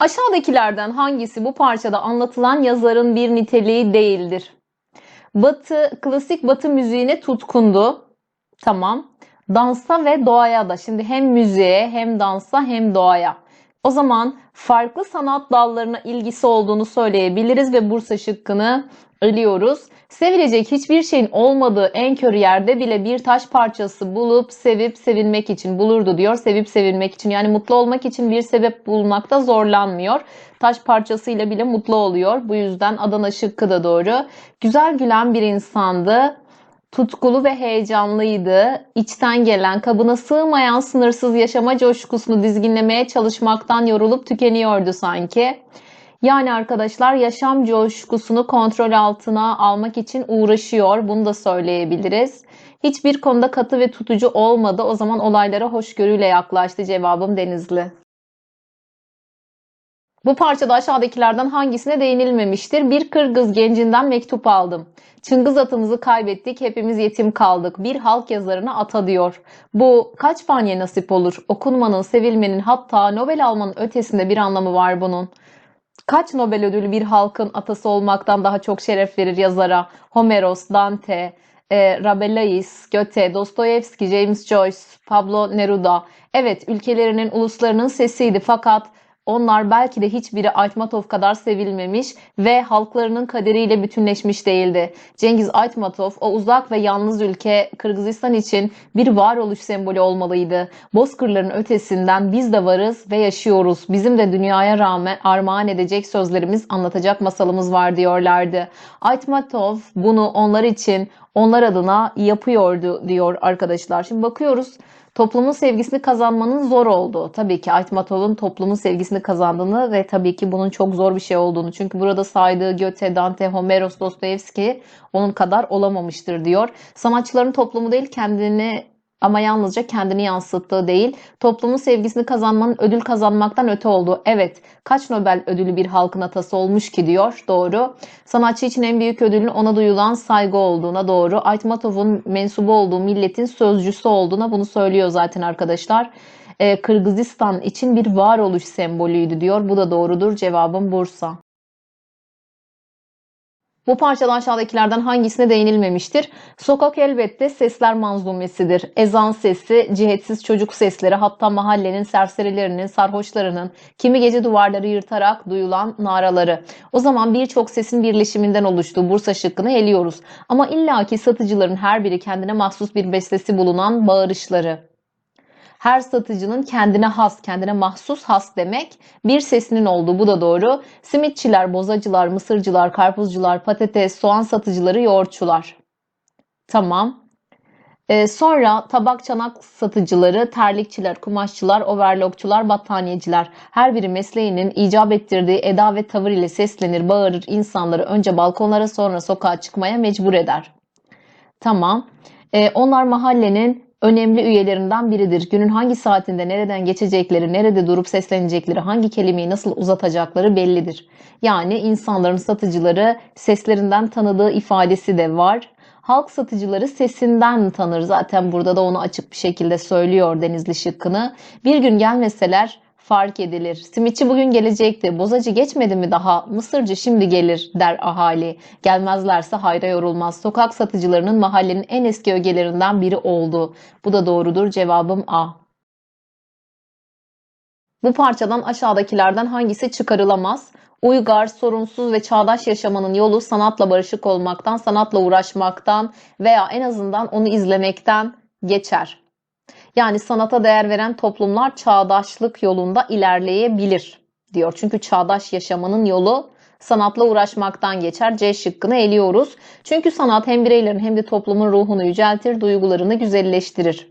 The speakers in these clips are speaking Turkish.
Aşağıdakilerden hangisi bu parçada anlatılan yazarın bir niteliği değildir? Batı, klasik batı müziğine tutkundu. Tamam. Dansa ve doğaya da. Şimdi hem müziğe hem dansa hem doğaya. O zaman farklı sanat dallarına ilgisi olduğunu söyleyebiliriz ve Bursa şıkkını eliyoruz. Sevilecek hiçbir şeyin olmadığı en kör yerde bile bir taş parçası bulup sevip sevinmek için bulurdu diyor. Sevip sevinmek için yani mutlu olmak için bir sebep bulmakta zorlanmıyor. Taş parçasıyla bile mutlu oluyor. Bu yüzden Adana şıkkı da doğru. Güzel gülen bir insandı. Tutkulu ve heyecanlıydı. İçten gelen, kabına sığmayan sınırsız yaşama coşkusunu dizginlemeye çalışmaktan yorulup tükeniyordu sanki. Yani arkadaşlar yaşam coşkusunu kontrol altına almak için uğraşıyor. Bunu da söyleyebiliriz. Hiçbir konuda katı ve tutucu olmadı. O zaman olaylara hoşgörüyle yaklaştı. Cevabım Denizli. Bu parçada aşağıdakilerden hangisine değinilmemiştir? Bir Kırgız gencinden mektup aldım. Çıngız atımızı kaybettik, hepimiz yetim kaldık. Bir halk yazarına ata diyor. Bu kaç faniye nasip olur? Okunmanın, sevilmenin hatta Nobel almanın ötesinde bir anlamı var bunun. Kaç Nobel ödülü bir halkın atası olmaktan daha çok şeref verir yazara? Homeros, Dante, e, Rabelais, Goethe, Dostoyevski, James Joyce, Pablo Neruda. Evet, ülkelerinin, uluslarının sesiydi fakat onlar belki de hiçbiri Aytmatov kadar sevilmemiş ve halklarının kaderiyle bütünleşmiş değildi. Cengiz Aytmatov o uzak ve yalnız ülke Kırgızistan için bir varoluş sembolü olmalıydı. Bozkırların ötesinden biz de varız ve yaşıyoruz. Bizim de dünyaya rağmen armağan edecek sözlerimiz, anlatacak masalımız var diyorlardı. Aytmatov bunu onlar için, onlar adına yapıyordu diyor arkadaşlar. Şimdi bakıyoruz toplumun sevgisini kazanmanın zor olduğu. Tabii ki Aytmatov'un toplumun sevgisini kazandığını ve tabii ki bunun çok zor bir şey olduğunu. Çünkü burada saydığı Goethe, Dante, Homeros, Dostoyevski onun kadar olamamıştır diyor. Sanatçıların toplumu değil kendini ama yalnızca kendini yansıttığı değil, toplumun sevgisini kazanmanın ödül kazanmaktan öte olduğu. Evet, kaç Nobel ödülü bir halkın atası olmuş ki diyor. Doğru. Sanatçı için en büyük ödülün ona duyulan saygı olduğuna doğru. Aytmatov'un mensubu olduğu milletin sözcüsü olduğuna bunu söylüyor zaten arkadaşlar. Ee, Kırgızistan için bir varoluş sembolüydü diyor. Bu da doğrudur. Cevabım Bursa. Bu parçada aşağıdakilerden hangisine değinilmemiştir? Sokak elbette sesler manzumesidir. Ezan sesi, cihetsiz çocuk sesleri, hatta mahallenin serserilerinin, sarhoşlarının, kimi gece duvarları yırtarak duyulan naraları. O zaman birçok sesin birleşiminden oluştuğu Bursa şıkkını eliyoruz. Ama illaki satıcıların her biri kendine mahsus bir bestesi bulunan bağırışları. Her satıcının kendine has, kendine mahsus has demek bir sesinin olduğu bu da doğru. Simitçiler, bozacılar, mısırcılar, karpuzcular, patates, soğan satıcıları, yoğurtçular. Tamam. Ee, sonra tabak çanak satıcıları, terlikçiler, kumaşçılar, overlockçular, battaniyeciler. Her biri mesleğinin icap ettirdiği eda ve tavır ile seslenir, bağırır, insanları önce balkonlara sonra sokağa çıkmaya mecbur eder. Tamam. Ee, onlar mahallenin önemli üyelerinden biridir. Günün hangi saatinde nereden geçecekleri, nerede durup seslenecekleri, hangi kelimeyi nasıl uzatacakları bellidir. Yani insanların satıcıları seslerinden tanıdığı ifadesi de var. Halk satıcıları sesinden tanır. Zaten burada da onu açık bir şekilde söylüyor Denizli şıkkını. Bir gün gelmeseler fark edilir. Simitçi bugün gelecekti. Bozacı geçmedi mi daha? Mısırcı şimdi gelir der ahali. Gelmezlerse hayra yorulmaz. Sokak satıcılarının mahallenin en eski ögelerinden biri oldu. Bu da doğrudur. Cevabım A. Bu parçadan aşağıdakilerden hangisi çıkarılamaz? Uygar, sorunsuz ve çağdaş yaşamanın yolu sanatla barışık olmaktan, sanatla uğraşmaktan veya en azından onu izlemekten geçer. Yani sanata değer veren toplumlar çağdaşlık yolunda ilerleyebilir diyor. Çünkü çağdaş yaşamanın yolu sanatla uğraşmaktan geçer. C şıkkını eliyoruz. Çünkü sanat hem bireylerin hem de toplumun ruhunu yüceltir, duygularını güzelleştirir.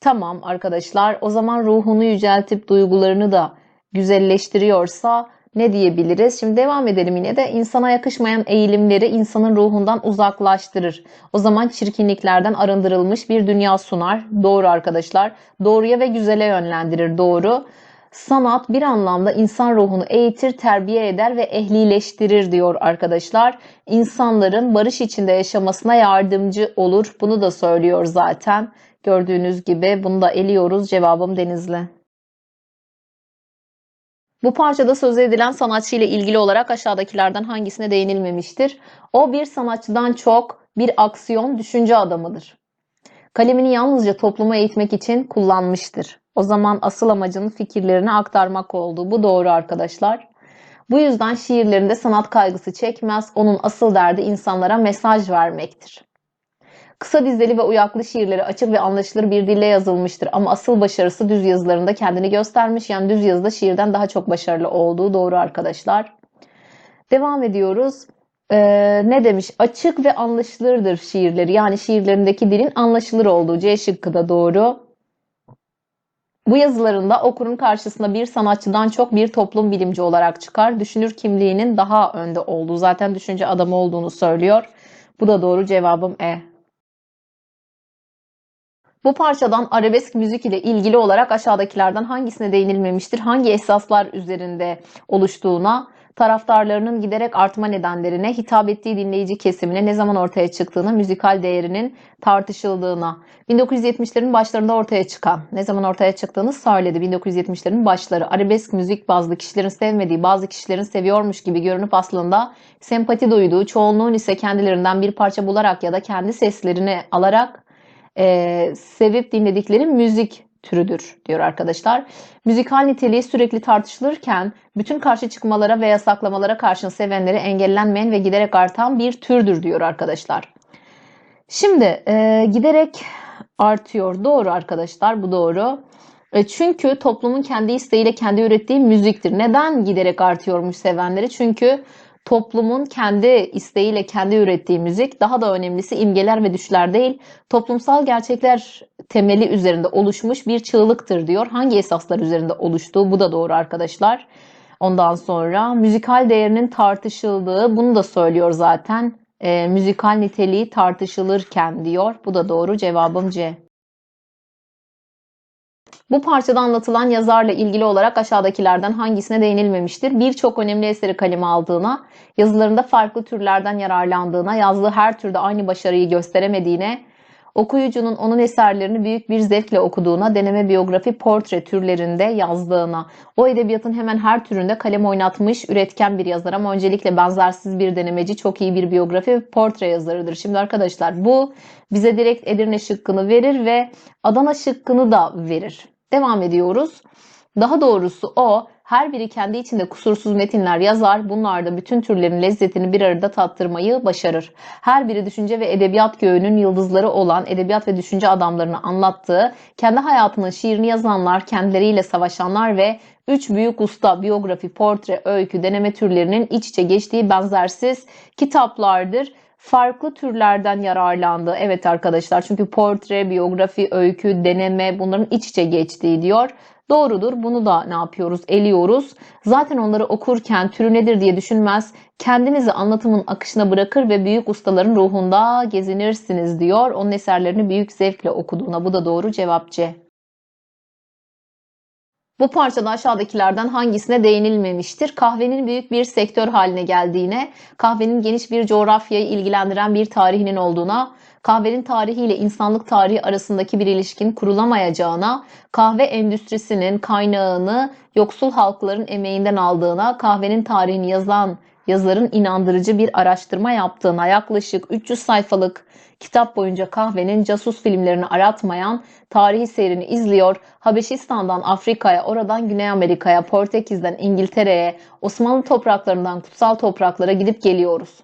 Tamam arkadaşlar o zaman ruhunu yüceltip duygularını da güzelleştiriyorsa ne diyebiliriz? Şimdi devam edelim yine de insana yakışmayan eğilimleri insanın ruhundan uzaklaştırır. O zaman çirkinliklerden arındırılmış bir dünya sunar. Doğru arkadaşlar. Doğruya ve güzele yönlendirir. Doğru. Sanat bir anlamda insan ruhunu eğitir, terbiye eder ve ehlileştirir diyor arkadaşlar. İnsanların barış içinde yaşamasına yardımcı olur. Bunu da söylüyor zaten. Gördüğünüz gibi bunu da eliyoruz. Cevabım Denizli. Bu parçada söz edilen sanatçı ile ilgili olarak aşağıdakilerden hangisine değinilmemiştir? O bir sanatçıdan çok bir aksiyon düşünce adamıdır. Kalemini yalnızca toplumu eğitmek için kullanmıştır. O zaman asıl amacının fikirlerini aktarmak oldu. Bu doğru arkadaşlar. Bu yüzden şiirlerinde sanat kaygısı çekmez. Onun asıl derdi insanlara mesaj vermektir. Kısa dizeli ve uyaklı şiirleri açık ve anlaşılır bir dille yazılmıştır ama asıl başarısı düz yazılarında kendini göstermiş. Yani düz yazıda şiirden daha çok başarılı olduğu doğru arkadaşlar. Devam ediyoruz. Ee, ne demiş? Açık ve anlaşılırdır şiirleri. Yani şiirlerindeki dilin anlaşılır olduğu. C şıkkı da doğru. Bu yazılarında okurun karşısında bir sanatçıdan çok bir toplum bilimci olarak çıkar. Düşünür kimliğinin daha önde olduğu. Zaten düşünce adamı olduğunu söylüyor. Bu da doğru cevabım E. Bu parçadan arabesk müzik ile ilgili olarak aşağıdakilerden hangisine değinilmemiştir? Hangi esaslar üzerinde oluştuğuna, taraftarlarının giderek artma nedenlerine, hitap ettiği dinleyici kesimine ne zaman ortaya çıktığına, müzikal değerinin tartışıldığına. 1970'lerin başlarında ortaya çıkan, ne zaman ortaya çıktığını söyledi. 1970'lerin başları arabesk müzik bazlı kişilerin sevmediği, bazı kişilerin seviyormuş gibi görünüp aslında sempati duyduğu, çoğunluğun ise kendilerinden bir parça bularak ya da kendi seslerini alarak e, sevip dinledikleri müzik türüdür diyor arkadaşlar. Müzikal niteliği sürekli tartışılırken bütün karşı çıkmalara ve yasaklamalara karşın sevenleri engellenmeyen ve giderek artan bir türdür diyor arkadaşlar. Şimdi e, giderek artıyor. Doğru arkadaşlar bu doğru. E, çünkü toplumun kendi isteğiyle kendi ürettiği müziktir. Neden giderek artıyormuş sevenleri? Çünkü toplumun kendi isteğiyle kendi ürettiği müzik daha da önemlisi imgeler ve düşler değil toplumsal gerçekler temeli üzerinde oluşmuş bir çığlıktır diyor. Hangi esaslar üzerinde oluştuğu bu da doğru arkadaşlar. Ondan sonra müzikal değerinin tartışıldığı bunu da söylüyor zaten. E, müzikal niteliği tartışılırken diyor. Bu da doğru cevabım C. Bu parçada anlatılan yazarla ilgili olarak aşağıdakilerden hangisine değinilmemiştir? Birçok önemli eseri kaleme aldığına, yazılarında farklı türlerden yararlandığına, yazdığı her türde aynı başarıyı gösteremediğine, okuyucunun onun eserlerini büyük bir zevkle okuduğuna, deneme biyografi, portre türlerinde yazdığına, o edebiyatın hemen her türünde kalem oynatmış, üretken bir yazar ama öncelikle benzersiz bir denemeci, çok iyi bir biyografi, portre yazarıdır. Şimdi arkadaşlar bu bize direkt Edirne şıkkını verir ve Adana şıkkını da verir. Devam ediyoruz. Daha doğrusu o her biri kendi içinde kusursuz metinler yazar. Bunlarda bütün türlerin lezzetini bir arada tattırmayı başarır. Her biri düşünce ve edebiyat göğünün yıldızları olan edebiyat ve düşünce adamlarını anlattığı, kendi hayatının şiirini yazanlar, kendileriyle savaşanlar ve üç büyük usta biyografi, portre, öykü, deneme türlerinin iç içe geçtiği benzersiz kitaplardır farklı türlerden yararlandı. Evet arkadaşlar çünkü portre, biyografi, öykü, deneme bunların iç içe geçtiği diyor. Doğrudur. Bunu da ne yapıyoruz? Eliyoruz. Zaten onları okurken türü nedir diye düşünmez. Kendinizi anlatımın akışına bırakır ve büyük ustaların ruhunda gezinirsiniz diyor. Onun eserlerini büyük zevkle okuduğuna. Bu da doğru cevap C. Bu parçada aşağıdakilerden hangisine değinilmemiştir? Kahvenin büyük bir sektör haline geldiğine, kahvenin geniş bir coğrafyayı ilgilendiren bir tarihinin olduğuna, kahvenin tarihi ile insanlık tarihi arasındaki bir ilişkin kurulamayacağına, kahve endüstrisinin kaynağını yoksul halkların emeğinden aldığına, kahvenin tarihini yazan yazarın inandırıcı bir araştırma yaptığına, yaklaşık 300 sayfalık kitap boyunca kahvenin casus filmlerini aratmayan tarihi seyrini izliyor. Habeşistan'dan Afrika'ya, oradan Güney Amerika'ya, Portekiz'den İngiltere'ye, Osmanlı topraklarından kutsal topraklara gidip geliyoruz.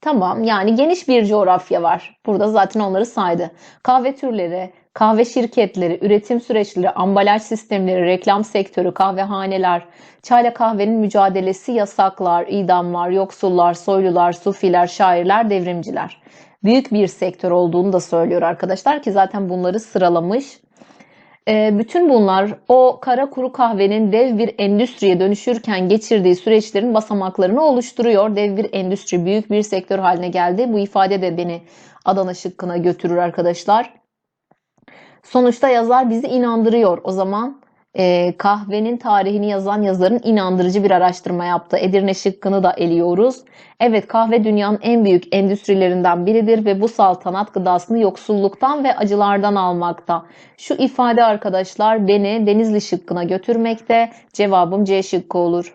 Tamam yani geniş bir coğrafya var. Burada zaten onları saydı. Kahve türleri, kahve şirketleri, üretim süreçleri, ambalaj sistemleri, reklam sektörü, kahvehaneler, çayla kahvenin mücadelesi, yasaklar, idamlar, yoksullar, soylular, sufiler, şairler, devrimciler. Büyük bir sektör olduğunu da söylüyor arkadaşlar ki zaten bunları sıralamış. E, bütün bunlar o kara kuru kahvenin dev bir endüstriye dönüşürken geçirdiği süreçlerin basamaklarını oluşturuyor. Dev bir endüstri, büyük bir sektör haline geldi. Bu ifade de beni Adana şıkkına götürür arkadaşlar. Sonuçta yazar bizi inandırıyor. O zaman Ee, kahvenin tarihini yazan yazarın inandırıcı bir araştırma yaptı. Edirne şıkkını da eliyoruz. Evet kahve dünyanın en büyük endüstrilerinden biridir ve bu saltanat gıdasını yoksulluktan ve acılardan almakta. Şu ifade arkadaşlar beni Denizli şıkkına götürmekte. Cevabım C şıkkı olur.